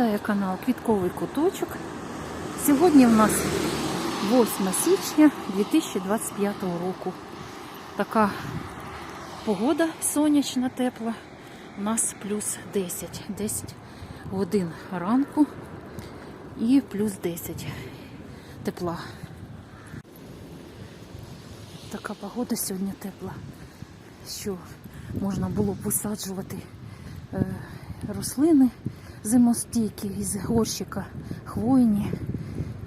вітає канал Квітковий куточок. Сьогодні в нас 8 січня 2025 року. Така погода сонячна, тепла. У нас плюс 10. 10 годин ранку і плюс 10 тепла. Така погода сьогодні тепла, що можна було б висаджувати е, рослини зимостійкі із горщика хвойні.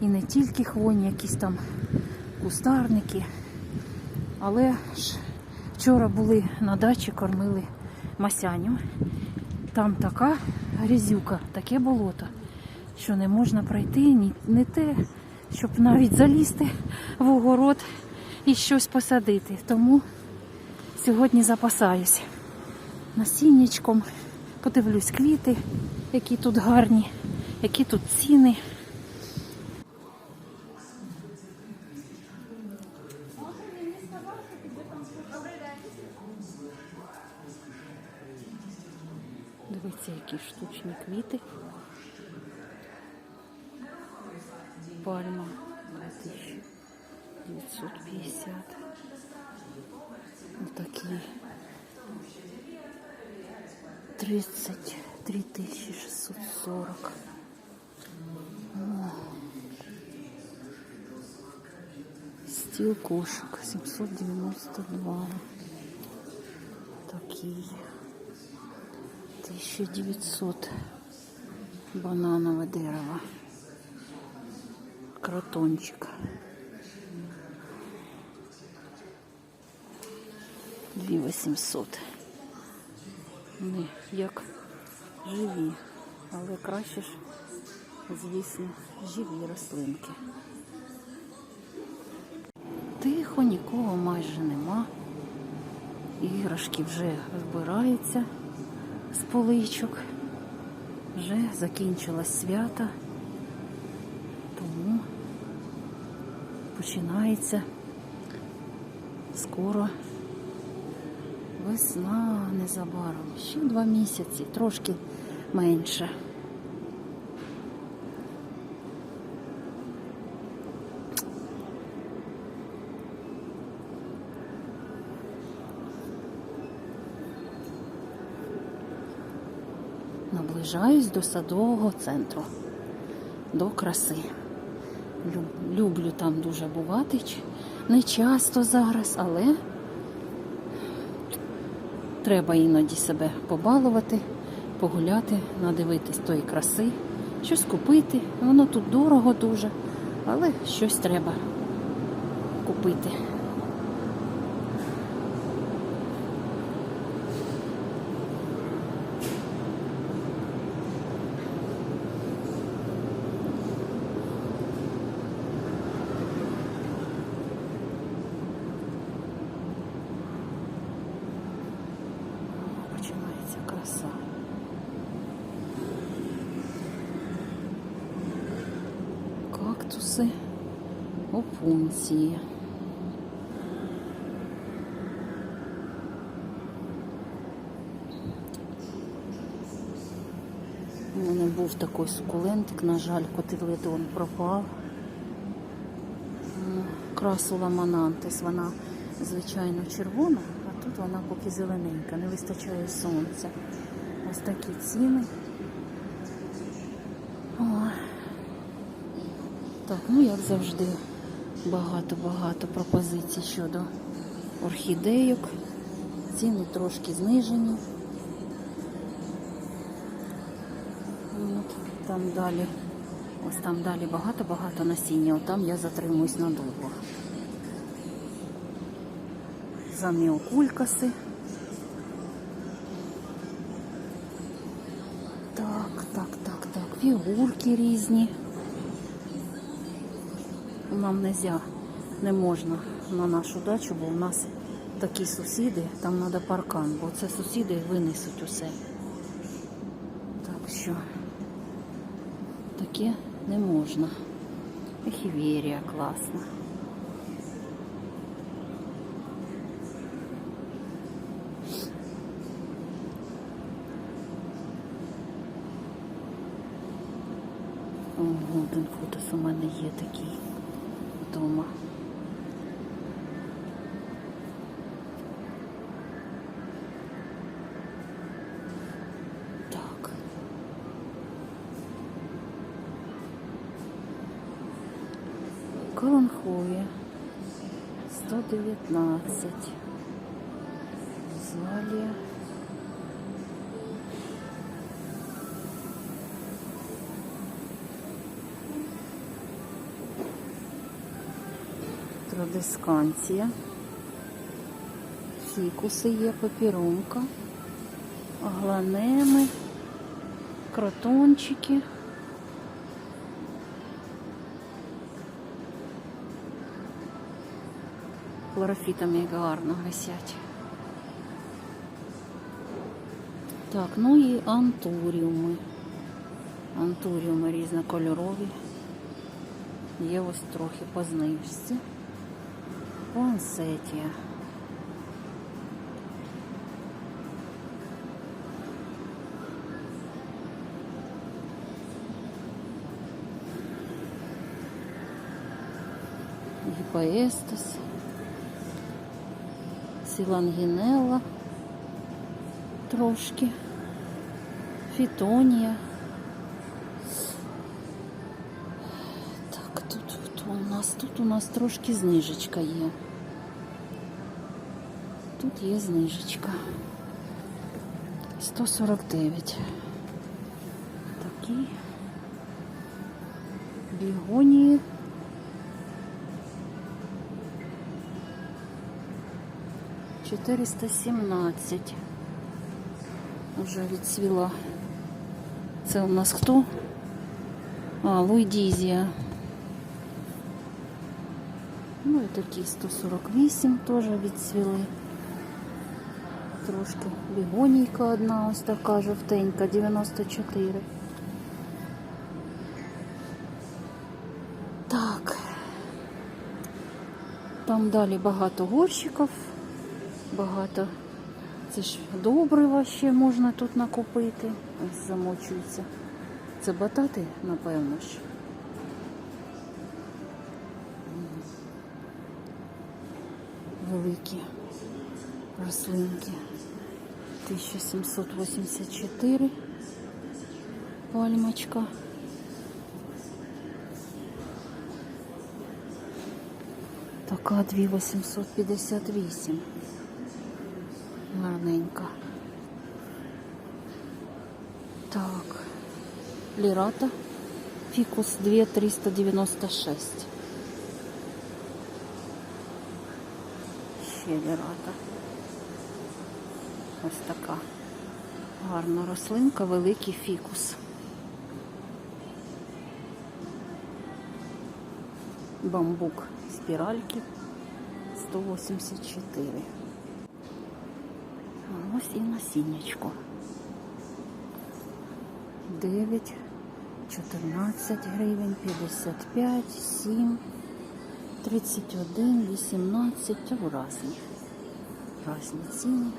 І не тільки хвойні, якісь там кустарники. Але ж вчора були на дачі, кормили масяню. Там така грязюка, таке болото, що не можна пройти ні не те, щоб навіть залізти в огород і щось посадити. Тому сьогодні запасаюсь насіннячком, подивлюсь квіти, які тут гарні, які тут ціни. Дивіться, які штучні квіти. Пальма 2950. Такі 33 тысячи 640. Стил кошек 792. Такие. 1900 бананового дерева. Кротончик. 2800. Вони як живі, але краще ж, звісно, живі рослинки. Тихо, нікого майже нема. Іграшки вже збираються з поличок. Вже закінчилось свято, тому починається скоро весна незабаром. Ще два місяці, трошки менше. Наближаюсь до садового центру, до краси. Люблю там дуже бувати. Не часто зараз, але треба іноді себе побалувати, погуляти, надивитись тої краси, щось купити. Воно тут дорого дуже, але щось треба купити. Починається краса. Кактуси, опунції. У мене був такий сукулентик, на жаль, котиледон пропав. М, Красула манантис, вона звичайно червона, а тут вона поки зелененька, не вистачає сонця. Ось такі ціни. О. Так, ну як завжди, багато-багато пропозицій щодо орхідейок. Ціни трошки знижені. От, там далі, ось там далі багато-багато насіння. От там я затримуюсь надовго. Заміокулькаси. Так, так, так, так. Фігурки різні. Нам нельзя, не можна на нашу дачу, бо у нас такі сусіди, там треба паркан, бо це сусіди винесуть усе. Так що таке не можна. Ехіверія класна. О, Голден Футес у мене є такий вдома. Так. Каланхоє 119. Традисканція. Фікуси є, папіронка, агланеми, кротончики. Хлорофітами гарно висять. Так, ну і антуріуми. Антуріуми різнокольорові. Є ось трохи по знижці. Пансетія. Гіпаестас. Сілангінелла. Трошки. Фітонія. Хто? Тут у нас трошки знижечка є. Тут є знижечка. 149. Такі. Бігонії. Чотириста сімнадцять. Уже відцвіла. Це у нас хто? А, Луйдізія. Ну і такі 148 теж відцвіли. Трошки бігонійка одна ось така жовтенька, 94. Так. Там далі багато горщиків, багато. Це ж добрива ще можна тут накупити. Ось замочується. Це батати, напевно ж. Великі рослинки. 1784 пальмочка. Така 2858. Гарненька. Так. Лірата. Фікус 2396. Ще. Ось така. Гарна рослинка, великий фікус. Бамбук спіральки 184. Ось і насіннячко. 9, 14 гривень, 55, 7, 31, 18, у разні. Разні ціни.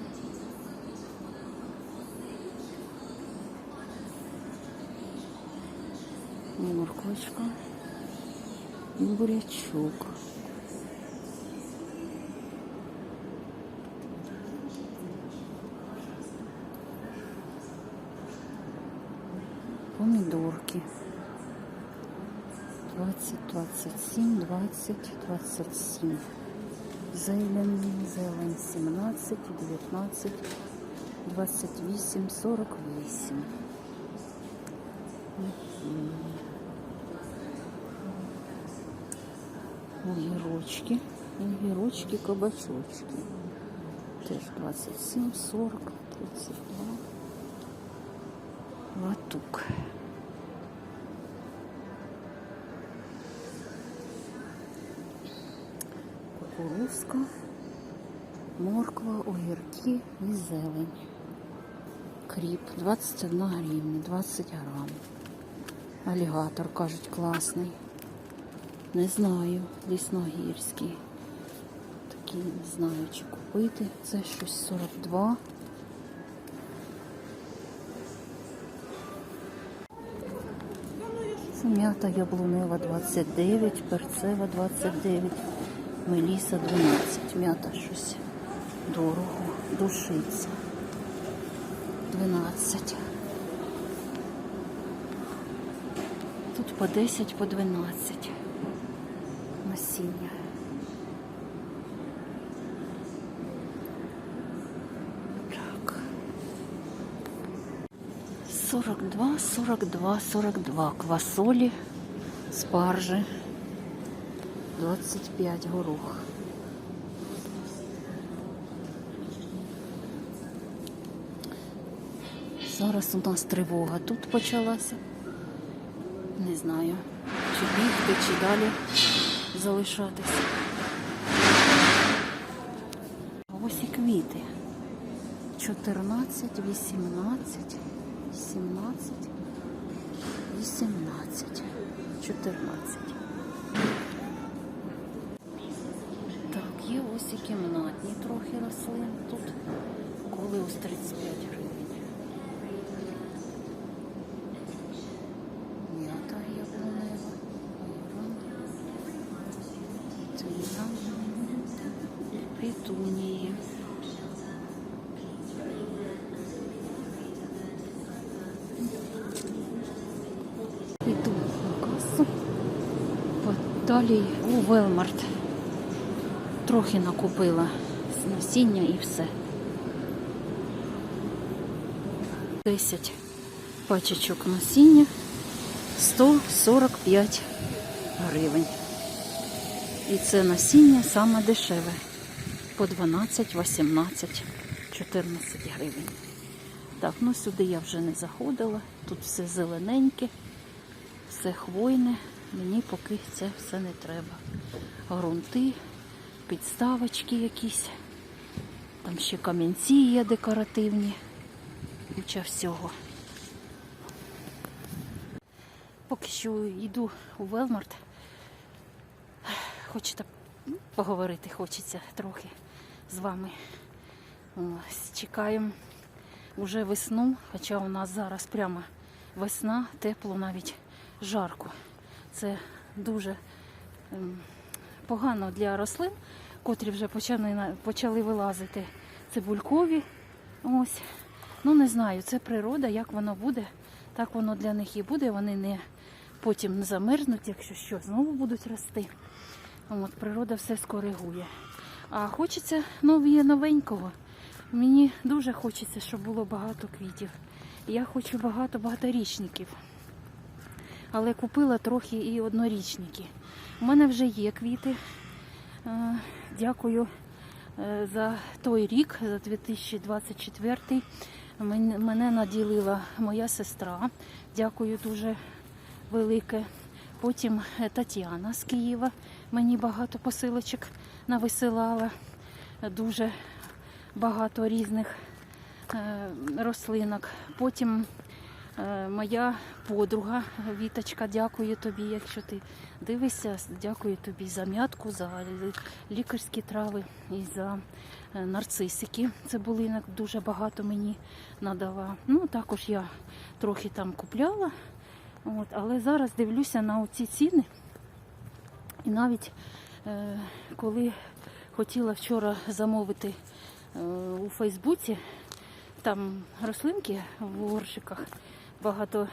І морквочка, і бурячок. Помідорки. 20, 27, 20, 27. Зелень, зелень 17, 19, 28, 48. Огірочки, огірочки, кабачочки. Теж 27, 40, 32. Латук. Кукурузка, морква, огірки і зелень. Кріп 21 гривня, 20 грам. Алігатор, кажуть, класний. Не знаю, лісногірський. Такий не знаю, чи купити. Це щось 42. М'ята яблунева 29, перцева 29, меліса 12. М'ята щось дорого, душиться. 12. Тут по 10, по 12 насіння. Так. 42, 42, 42 квасолі, спаржи, 25 горох. Зараз у нас тривога тут почалася. Не знаю, чи бігти, чи далі залишатися. Ось і квіти. 14, 18, 17, 18, 14. Ось і кімнатні трохи рослин тут. Коли ось 35 гривень. М'ята яблунева. Тина. Петунії. Іду. Далі у Велмарт. Трохи накупила з насіння і все. 10 пачечок насіння 145 гривень. І це насіння саме дешеве. По 12, 18, 14 гривень. Так, ну сюди я вже не заходила. Тут все зелененьке, все хвойне. Мені поки це все не треба. Грунти, підставочки якісь. Там ще камінці є декоративні. Куча всього. Поки що йду у Велмарт. Хочете поговорити, хочеться трохи з вами. Ось, чекаємо вже весну, хоча у нас зараз прямо весна, тепло, навіть жарко. Це дуже ем, погано для рослин, котрі вже почали, почали вилазити цибулькові. Ось. Ну не знаю, це природа, як воно буде, так воно для них і буде. Вони не потім не замерзнуть, якщо що, знову будуть рости. От, природа все скоригує. А хочеться нові новенького. Мені дуже хочеться, щоб було багато квітів. Я хочу багато багаторічників. Але купила трохи і однорічники. У мене вже є квіти. Е, Дякую е, за той рік, за 2024. Мене наділила моя сестра. Дякую дуже велике. Потім е, Тетяна з Києва мені багато посилочок нависилала. Дуже багато різних рослинок. Потім моя подруга Віточка, дякую тобі, якщо ти дивишся, дякую тобі за м'ятку, за лікарські трави і за е, нарцисики. Цибулинок дуже багато мені надала. Ну, також я трохи там купляла. От, але зараз дивлюся на оці ціни. І навіть е, коли хотіла вчора замовити е, у Фейсбуці, там рослинки в горщиках багато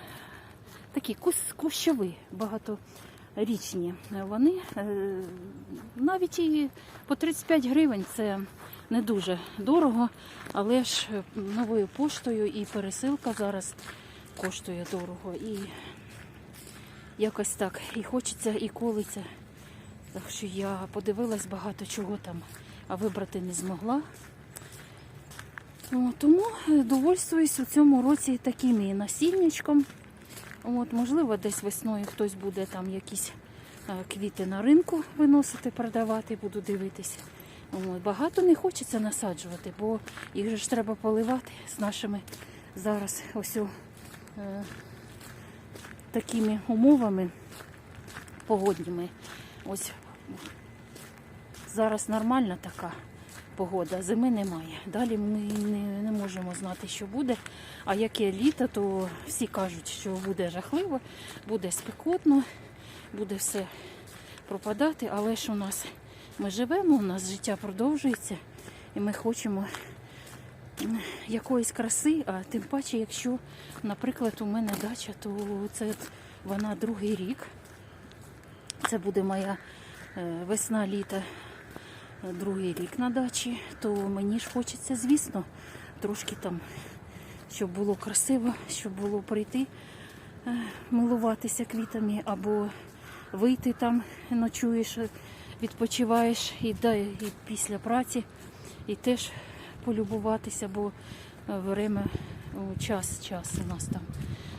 такі кущові, багаторічні. Вони е, навіть і по 35 гривень це не дуже дорого, але ж е, новою поштою і пересилка зараз коштує дорого. І якось так і хочеться, і колиться. Так що я подивилась багато чого там, а вибрати не змогла. О, тому е, довольствуюсь у цьому році таким насіннячком. От, можливо, десь весною хтось буде там якісь е, квіти на ринку виносити, продавати, буду дивитися. От, багато не хочеться насаджувати, бо їх же ж треба поливати з нашими зараз ось о, е, такими умовами погодніми. Ось зараз нормальна така погода, зими немає. Далі ми не, не можемо знати, що буде. А яке літо, то всі кажуть, що буде жахливо, буде спекотно, буде все пропадати. Але ж у нас ми живемо, у нас життя продовжується, і ми хочемо якоїсь краси, а тим паче, якщо, наприклад, у мене дача, то це вона другий рік. Це буде моя е, весна, літо, е, другий рік на дачі, то мені ж хочеться, звісно, трошки там, щоб було красиво, щоб було прийти, е, милуватися квітами, або вийти там, ночуєш, відпочиваєш і, да, і після праці, і теж полюбуватися, бо е, время, час, час у нас там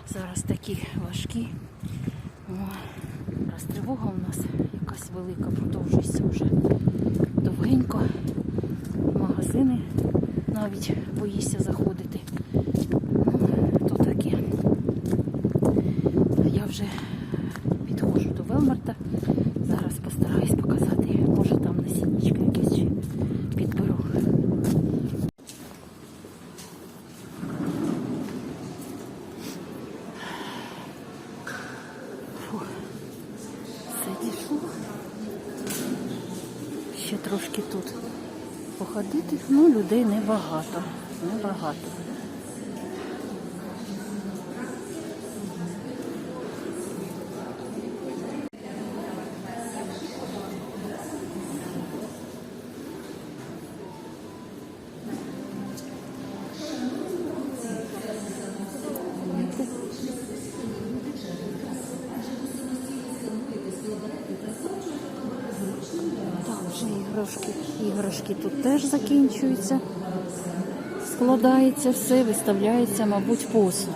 зараз такі важкі. Раз тривога у нас якась велика, продовжується вже довгенько. Магазини навіть боїшся заходити. Ну, То таке. Я вже підходжу до Велмарта. Зараз постараюсь показати, може там насінничка якесь ще підберу. Фу. Все дійшло. Ще трошки тут походити. Ну, людей небагато. Небагато. Іграшки. Іграшки тут теж закінчуються. Складається все, виставляється, мабуть, посуд.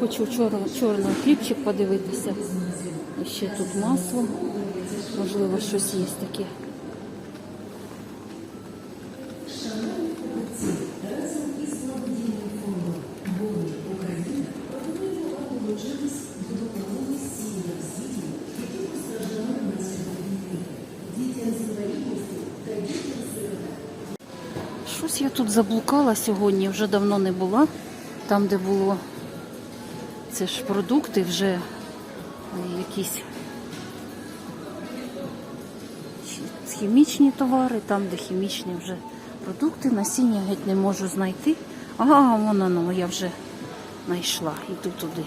Хочу чорного чорний хлібчик подивитися. І ще тут масло. Можливо, щось є таке. Заблукала сьогодні, вже давно не була. Там, де було це ж продукти, вже е, якісь хімічні товари, там, де хімічні вже продукти, насіння геть не можу знайти. Ага, воно, ну, я вже знайшла, іду туди.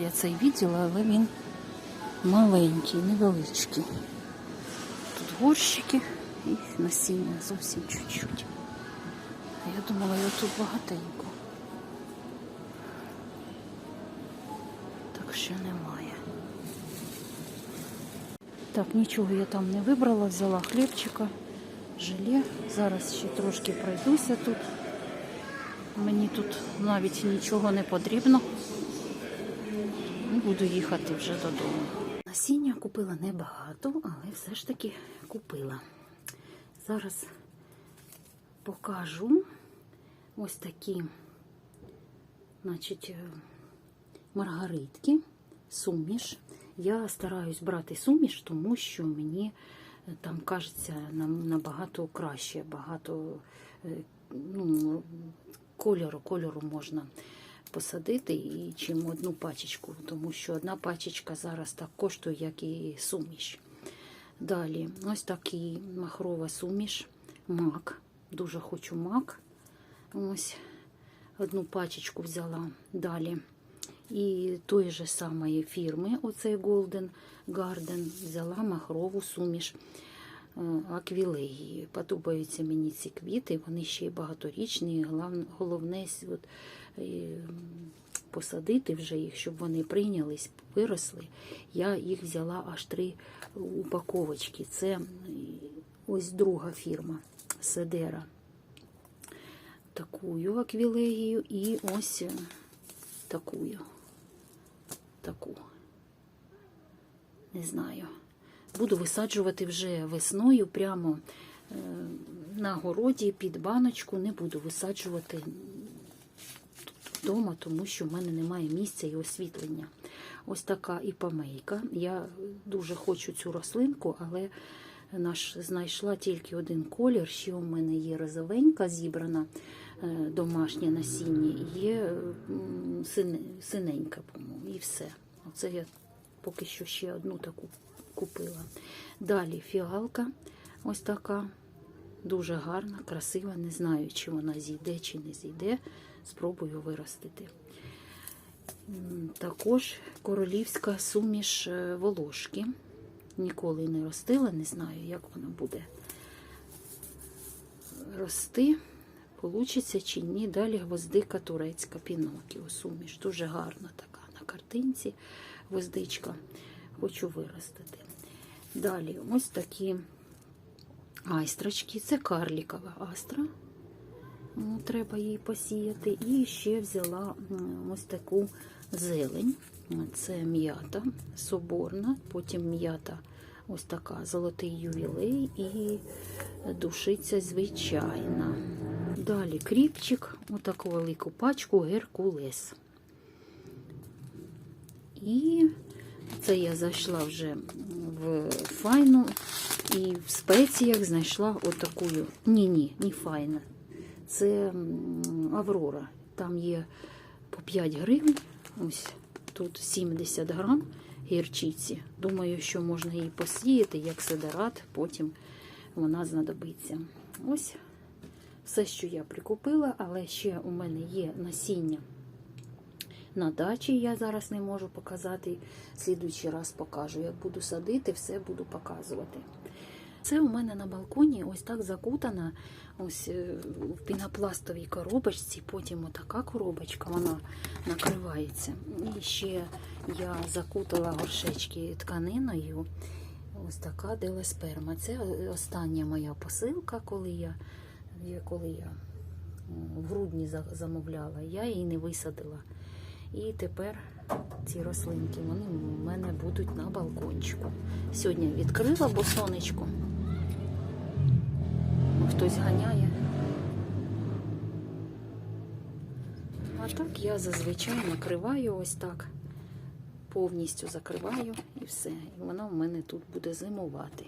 Я цей відділ, але він маленький, невеличкий. Тут горщики і насіння зовсім чуть-чуть. Я думала, його тут багатенько. Так що немає. Так, нічого я там не вибрала, взяла хлібчика, желе. Зараз ще трошки пройдуся тут. Мені тут навіть нічого не потрібно. Буду їхати вже додому. Насіння купила небагато, але все ж таки купила. Зараз покажу ось такі, значить, е, маргаритки, суміш. Я стараюсь брати суміш, тому що мені е, там кажеться нам набагато краще, багато е, ну, кольору, кольору можна посадити і чим одну пачечку, тому що одна пачечка зараз так коштує, як і суміш. Далі, ось такий махрова суміш, мак. Дуже хочу мак. Ось одну пачечку взяла. Далі. І тої ж самої фірми, оцей Golden Garden, взяла махрову суміш е, аквілегії. Подобаються мені ці квіти, вони ще й багаторічні. Головне от, е, посадити вже їх, щоб вони прийнялись, виросли. Я їх взяла аж три упаковочки. Це ось друга фірма Седера. Такую аквілегію і ось е, такую. Таку. Не знаю. Буду висаджувати вже весною прямо е, на городі під баночку. Не буду висаджувати вдома, тому що в мене немає місця і освітлення. Ось така і помийка. Я дуже хочу цю рослинку, але знайшла тільки один колір. Ще у мене є розовенька зібрана е, домашнє насіння, є синенька, по-моєму, і все. Оце я поки що ще одну таку купила. Далі фіалка ось така. Дуже гарна, красива. Не знаю, чи вона зійде, чи не зійде. Спробую виростити. Також королівська суміш е, волошки. Ніколи не ростила, не знаю, як вона буде рости. Получиться чи ні. Далі гвоздика турецька пінокіо суміш. Дуже гарна така на картинці гвоздичка. Хочу виростити. Далі ось такі айстрочки. Це карлікова астра. Ну, Треба її посіяти. І ще взяла ось таку зелень. Це м'ята соборна, потім м'ята ось така золотий ювілей і душиця звичайна. Далі кріпчик, отаку велику пачку Геркулес. І це я зайшла вже в файну і в спеціях знайшла отаку. Ні, ні, не файна. Це Аврора. Там є по 5 гривень. Ось тут 70 грам гірчиці. Думаю, що можна її посіяти як сидерат, потім вона знадобиться. Ось все, що я прикупила, але ще у мене є насіння на дачі. Я зараз не можу показати. Слідуючий раз покажу. Як буду садити, все буду показувати. Це у мене на балконі ось так закутана, ось е, в пінопластовій коробочці, потім отака коробочка, вона накривається. І ще я закутала горшечки тканиною. Ось така делесперма. Це остання моя посилка, коли я, коли я в грудні замовляла, я її не висадила. І тепер ці рослинки вони в мене будуть на балкончику. Сьогодні відкрила, бо сонечко. Хтось ганяє. А так я зазвичай накриваю ось так. Повністю закриваю і все. І вона в мене тут буде зимувати.